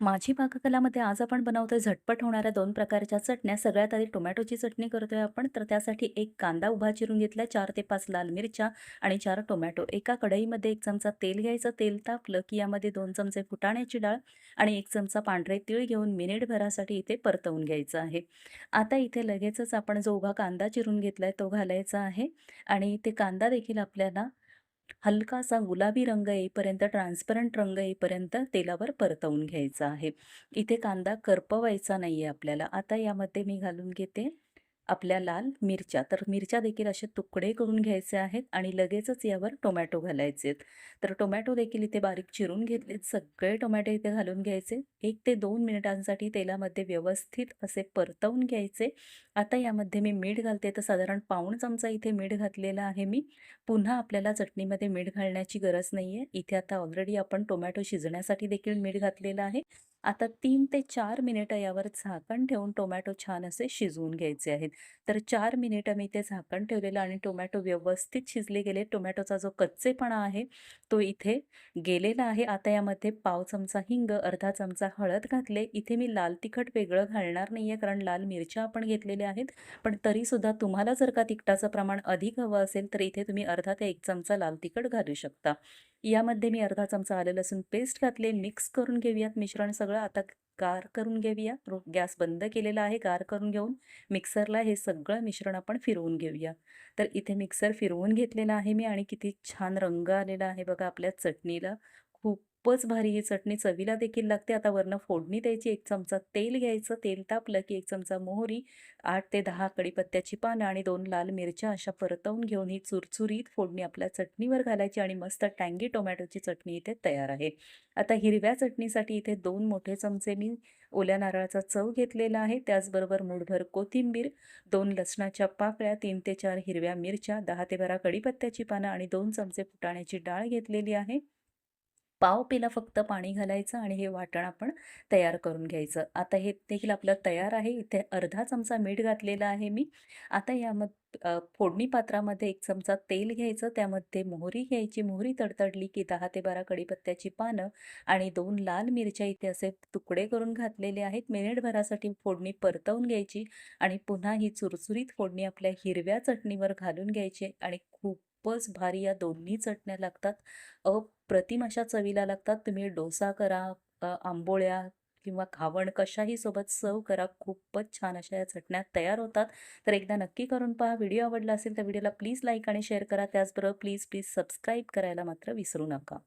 माझी पाककलामध्ये आज आपण बनवतोय झटपट होणाऱ्या दोन प्रकारच्या चटण्या. सगळ्यात आधी टोमॅटोची चटणी करतोय आपण. तर त्यासाठी एक कांदा उभा चिरून घेतला चार ते पाच लाल मिरच्या आणि चार टोमॅटो. एका कढईमध्ये एक चमचा तेल घ्यायचं. तेल तापलं की यामध्ये दोन चमचे फुटाण्याची डाळ आणि एक चमचा पांढरे तीळ घेऊन मिनिटभरासाठी इथे परतवून घ्यायचं आहे. आता इथे लगेचच आपण जो उभा कांदा चिरून घेतलाय तो घालायचा आहे आणि ते कांदा देखील आपल्याला हलकासा गुलाबी रंग येईपर्यंत, ट्रान्सपरंट रंग येईपर्यंत तेलावर परतवून घ्यायचा आहे. इथे कांदा करपवायचा नाही आहे आपल्याला. आता यामध्ये मी घालून घेते आपल्या लाल मिरच्या. तर मिरच्या देखील असे तुकडे करून घ्यायचे आहेत आणि लगेचच यावर टोमॅटो घालायचे आहेत. तर टोमॅटो देखील इथे बारीक चिरून घेतलेत. सगळे टोमॅटो इथे घालून घ्यायचे. एक ते दोन मिनिटांसाठी तेलामध्ये व्यवस्थित असे परतवून घ्यायचे. आता यामध्ये मी मीठ घालते. तर साधारण पाऊण चमचा इथे मीठ घातलेला आहे मी. पुन्हा आपल्याला चटणीमध्ये मीठ घालण्याची गरज नाहीये. इथे आता ऑलरेडी आपण टोमॅटो शिजण्यासाठी देखील मीठ घातलेलं आहे. आता तीन ते चार मिनिटं यावर झाकण ठेवून टोमॅटो छान असे शिजवून घ्यायचे आहेत. तर चार मिनिटं मी ते झाकण ठेवलेलं आणि टोमॅटो व्यवस्थित शिजले गेले. टोमॅटोचा जो कच्चेपणा आहे तो इथे गेलेला आहे. आता यामध्ये पाव चमचा हिंग, अर्धा चमचा हळद घातले. इथे मी लाल तिखट वेगळं घालणार नाही आहे कारण लाल मिरच्या आपण घेतलेल्या आहेत. पण तरीसुद्धा तुम्हाला जर का तिखटाचं प्रमाण अधिक हवं असेल तर इथे तुम्ही अर्धा ते एक चमचा लाल तिखट घालू शकता. यामध्ये मी अर्धा चमचा आलं लसूण पेस्ट घातले. मिक्स करून घेऊयात मिश्रण सगळं. आता गार करून घेऊया. गॅस बंद केलेला आहे. गार करून घेऊन मिक्सरला हे सगळं मिश्रण आपण फिरवून घेऊया. तर इथे मिक्सर फिरवून घेतलेला आहे मी आणि किती छान रंग आलेला आहे बघा आपल्या चटणीला. खूपच भारी ही चटणी चवीला देखील लागते. आता वरनं फोडणी द्यायची. एक चमचा तेल घ्यायचं. तेल तापलं की एक चमचा मोहरी, आठ ते दहा कडीपत्त्याची पानं आणि दोन लाल मिरच्या अशा परतवून घेऊन ही चुरचुरीत फोडणी आपल्या चटणीवर घालायची आणि मस्त टँगी टोमॅटोची चटणी इथे तयार आहे. आता हिरव्या चटणीसाठी इथे दोन मोठे चमचे मी ओल्या नारळाचा चव घेतलेला आहे. त्याचबरोबर मूठभर कोथिंबीर, दोन लसणाच्या पाकळ्या, तीन ते चार हिरव्या मिरच्या, दहा ते बारा कडीपत्त्याची पानं आणि दोन चमचे फुटाण्याची डाळ घेतलेली आहे. पाव पेला फक्त पाणी घालायचं आणि हे वाटण आपण तयार करून घ्यायचं. आता हे देखील आपलं तयार आहे. इथे अर्धा चमचा मीठ घातलेलं आहे मी. आता यामध्ये फोडणी पात्रामध्ये एक चमचा तेल घ्यायचं. त्यामध्ये मोहरी घ्यायची. मोहरी तडतडली की दहा ते बारा कडीपत्त्याची पानं आणि दोन लाल मिरच्या इथे असे तुकडे करून घातलेले आहेत. मिनिटभरासाठी फोडणी परतवून घ्यायची आणि पुन्हा ही चुरचुरीत फोडणी आपल्या हिरव्या चटणीवर घालून घ्यायची आणि खूप खूपच भारी या दोन्ही चटण्या लागतात. अप्रतिम अशा चवीला लागतात. तुम्ही डोसा करा, आंबोळ्या किंवा घावण कशाही सोबत सर्व करा. खूपच छान अशा या चटण्या तयार होतात. तर एकदा नक्की करून पहा. व्हिडिओ आवडला असेल तर व्हिडिओला प्लीज लाईक आणि शेअर करा. त्याचबरोबर प्लीज, प्लीज सबस्क्राईब करायला मात्र विसरू नका.